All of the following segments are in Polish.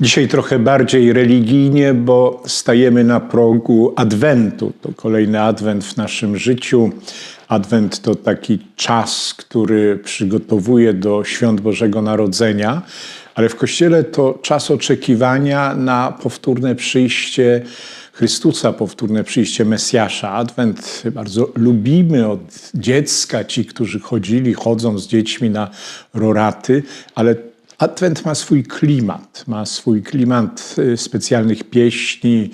Dzisiaj trochę bardziej religijnie, bo stajemy na progu Adwentu. To kolejny Adwent w naszym życiu. Adwent to taki czas, który przygotowuje do świąt Bożego Narodzenia, ale w Kościele to czas oczekiwania na powtórne przyjście Chrystusa, powtórne przyjście Mesjasza. Adwent bardzo lubimy od dziecka, ci, którzy chodzili, chodzą z dziećmi na roraty, ale Adwent ma swój klimat, ma swój klimat y, specjalnych pieśni,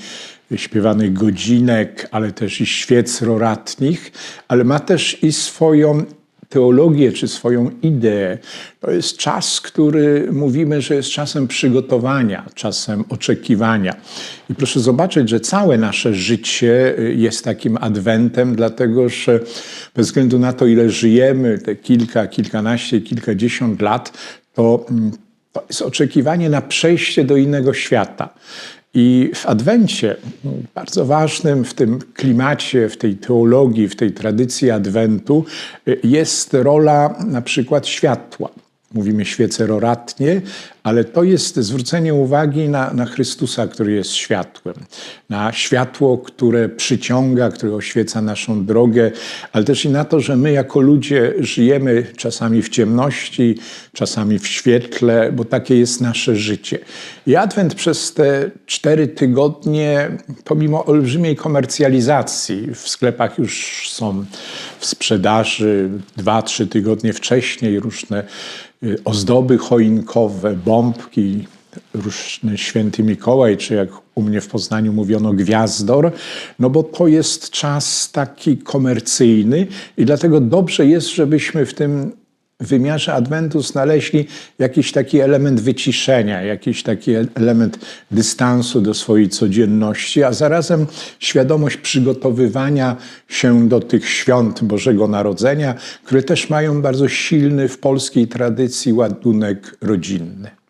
śpiewanych godzinek, ale też i świec roratnich, ale ma też i swoją teologię czy swoją ideę. To jest czas, który mówimy, że jest czasem przygotowania, czasem oczekiwania. I proszę zobaczyć, że całe nasze życie y, jest takim adwentem, dlatego że bez względu na to, ile żyjemy, te kilka, kilkanaście, kilkadziesiąt lat, to, mm, to jest oczekiwanie na przejście do innego świata. I w Adwencie, mm, bardzo ważnym w tym klimacie, w tej teologii, w tej tradycji Adwentu, y, jest rola na przykład światła. Mówimy świece roratnie, ale to jest zwrócenie uwagi na, na Chrystusa, który jest światłem, na światło, które przyciąga, które oświeca naszą drogę, ale też i na to, że my jako ludzie żyjemy czasami w ciemności, czasami w świetle, bo takie jest nasze życie. I Adwent przez te cztery tygodnie, pomimo olbrzymiej komercjalizacji, w sklepach już są w sprzedaży dwa, trzy tygodnie wcześniej różne y, ozdoby choinkowe, bombki, różny święty Mikołaj, czy jak u mnie w Poznaniu mówiono gwiazdor, no bo to jest czas taki komercyjny i dlatego dobrze jest, żebyśmy w tym wymiarze Adwentu znaleźli jakiś taki element wyciszenia, jakiś taki element dystansu do swojej codzienności, a zarazem świadomość przygotowywania się do tych świąt Bożego Narodzenia, które też mają bardzo silny w polskiej tradycji ładunek rodzinny.